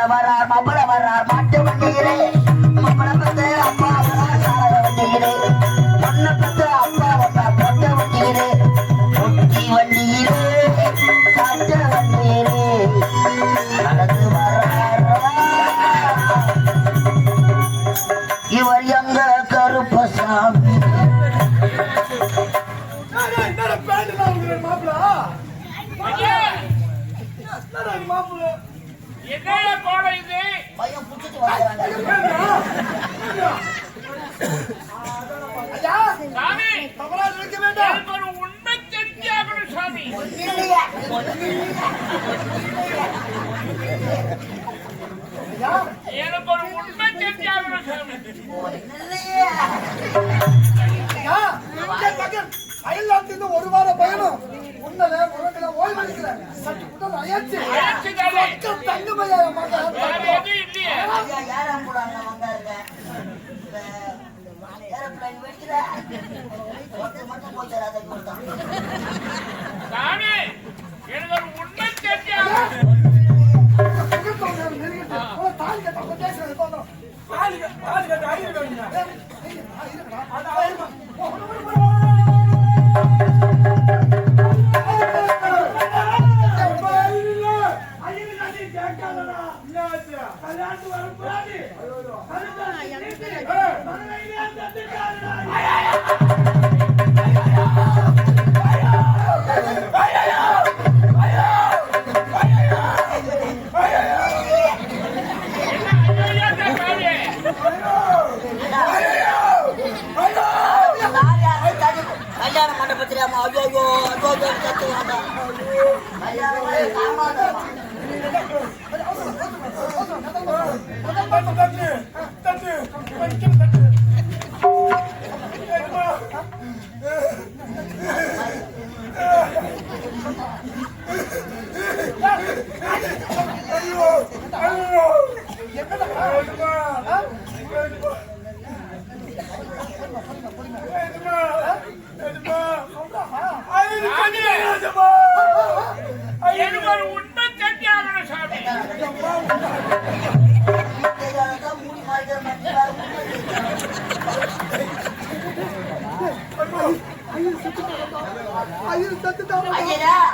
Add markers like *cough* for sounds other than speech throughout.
மாப்பிள வர்றார் மாப்பிள வர்றார் மாட்டு என்னைய கோடை இது. பையன் புடிச்சிட்டு வராங்க ஐயா சாமி தவறா நினைக்க வேண்டாம். எனக்கு ஒரு உண்மை தெரிஞ்சாகணும் சாமி. இல்லையா ஐயா எனக்கு ஒரு உண்மை தெரிஞ்சாகணும் சாமி. இல்லையா ஐயா இங்கே பக்கம். அயல்நாட்டிலிருந்து ஒரு வார பயணம். உன்னல உனக்குல ஓய்வெடுக்கிற சற்று உடல் தங்கமையா மகன் கல்யாணம் காமாதான் எனக்கு ஒரு உண்மை சாமி. ஐயா ஏய்,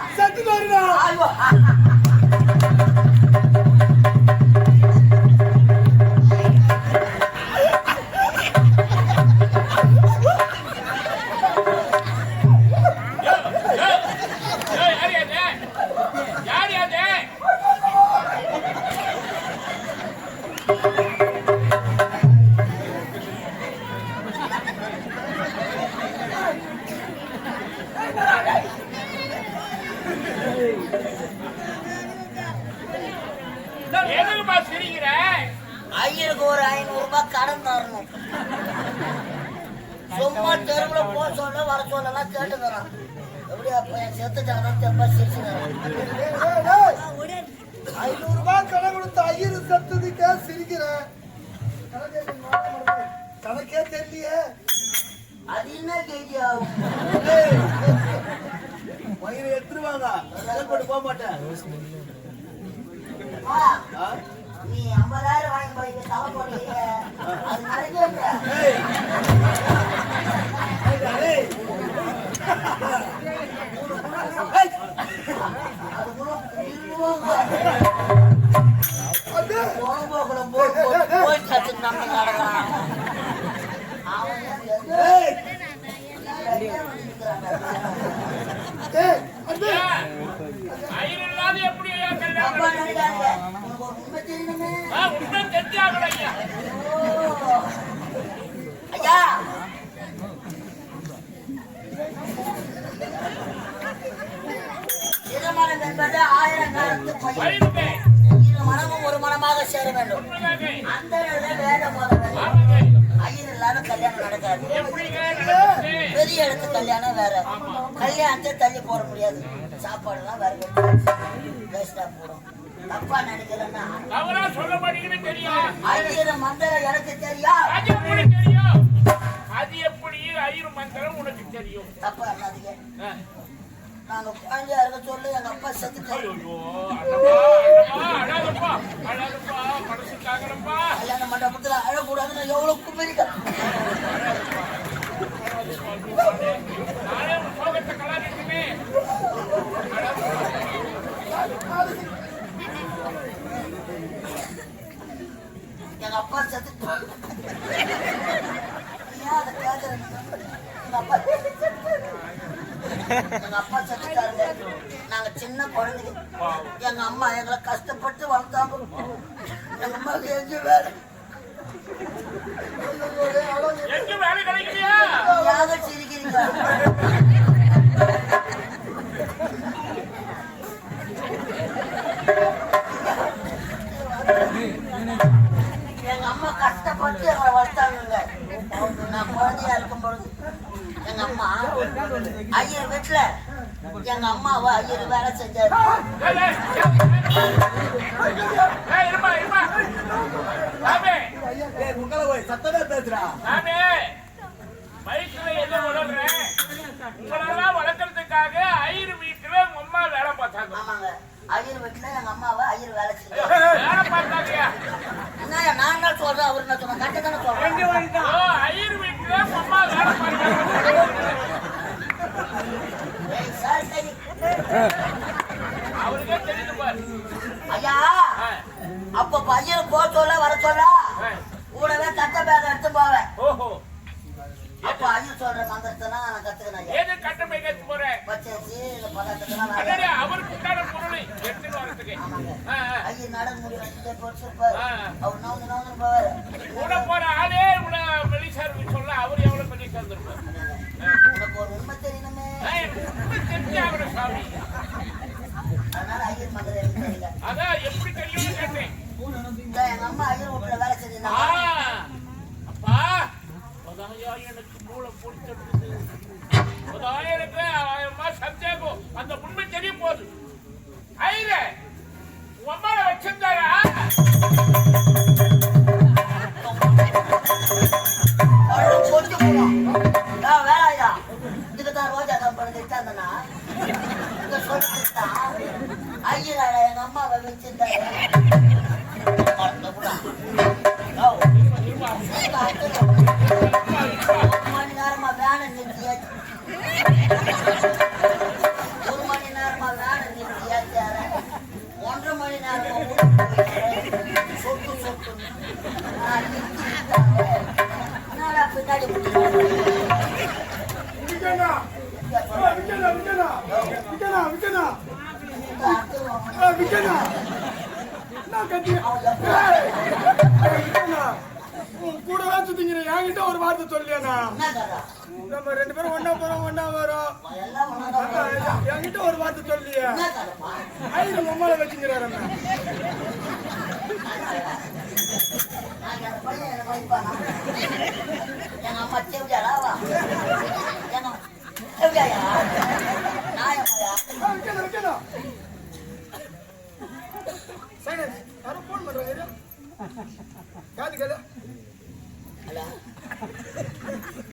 எதுக்குமா சிரிக்கிற? ஐயருக்கு ஒரு ஐநூறு ரூபாய் கடன் தரணும். சும்மா தெருவுல போக சொல்ல வர சொல்லலாம் கேட்டுக்கிறான். எப்படி அப்ப என் செத்துட்டாங்க தெப்பா சிரிச்சுக்கிறான். ஐநூறு ரூபாய் கடன் கொடுத்த ஐயரு சத்ததுக்கே சிரிக்கிறேன் கணக்கே தெரியலையே. அது என்ன கேஜி ஆகும்? வயிறு எடுத்துருவாங்க. போக மாட்டேன். நீ ஐம்பதாயிரம் வாங்கி போய் தலை போடுறீங்க அது நடக்கல ஐயா திருமணம் என்பது ஆயிரம் காலத்து இரு மனமும் ஒரு மனமாக சேர வேண்டும் அந்த இடத்துல வேடம் போத ஐயர் இல்லாத கல்யாணம் நடக்காது பெரிய இடத்து கல்யாணம் வேற. கல்யாணத்தை தள்ளி போட முடியாது. சாப்பாடுலாம் வறுக்கணும் வேஸ்டா போடும். தப்பா நினைக்கிறேன்னா சொல்ல மாட்டேங்குன்னு தெரியும் ஆயிரம் மந்திரம் எனக்கு தெரியும். அது தெரியும்? அது எப்படி? ஆயிரம் மந்திரம் உனக்கு தெரியும். தப்பா இல்லாதீங்க நாங்க குழந்தையா இருக்க சொல்லி எங்க அப்பா செத்துட்டாரு. கல்யாண மண்டபத்துல அழக்கூடாதுன்னு எவ்வளவு கும்பிருக்கேன் அப்பா எங்க அப்பா செத்துட்டாருங்க நாங்க சின்ன குழந்தைங்க எங்க அம்மா எங்களை கஷ்டப்பட்டு வளர்த்தாங்க எங்க அம்மாவுக்கு எங்க வேலை சிரிக்கிறீங்க வீட்டுல எங்க அம்மாவை ஐயர் வேலை செஞ்சாரு. சத்தமே பேசுறா வயிற்றுல என்ன உங்களெல்லாம் வளர்க்கறதுக்காக ஐயர் வீட்டுல உங்க அம்மா வேலை பார்த்தாங்க ஆமாங்க. ஐயர் வீட்டுல எங்க அம்மாவை ஐயர் வேலை செஞ்சாரு. வேலை பார்த்தாங்கயா என்ன நான் என்ன சொல்றேன் அவர் என்ன சொன்ன கட்ட தானே சொல்றேன் ஓ, ஐயர் வீட்டுல உங்க அம்மா வேலை பார்த்தாங்க ஏய், சார், சரி. அவருக்கே தெரியுது பாரு ஐயா அப்ப பையன் போக சொல்ல வர சொல்ல. கூடவே கட்ட பேக் எடுத்து போவேன். ஓஹோ. அப்ப ஐயர் சொல்ற மந்திரத்தை நான் கத்துக்கணும் ஐயா. ஏது கட்டமை கத்து போறேன் வச்சாச்சு இந்த அடடே, அவருக்கு உண்டான பொருளை எடுத்துட்டு வரதுக்கு. ஐயர் நடந்து முடி வச்சுட்டு பொறுச்சிருப்பாரு ஆ. அவர் நவுந்து நவுந்து போவாரு. கூட போற ஆளே உன வெளிசார் சொல்ல அவர் எவ்வளவு பெரிய சேர்ந்திருப்பார் உனக்கு ஒரு உண்மை தெரியணுமே சாமி அதனால அதான் எப்படி தெரியும்னு கேட்டேன் அப்பா எனக்கு மூளை பிடிச்சிருக்குது அதான் ஆயிரமா சந்தேகம் அந்த கூடவே சுத்திங்கிற என்கிட்ட ஒரு வார்த்தை சொல்லியாண்ணா நம்ம ரெண்டு பேரும் ஒன்னா போறோம் ஒன்னா வரோம் என்கிட்ட ஒரு வார்த்தை சொல்லியா ஐயோ மொம்மால வச்சுங்கிறாரு *laughs* எங்க அம்மா செவ்வியாடாவா எங்க செவ்வியாயா நாயம்மாயா சைனஸ் யாரும் ஃபோன் பண்றாங்க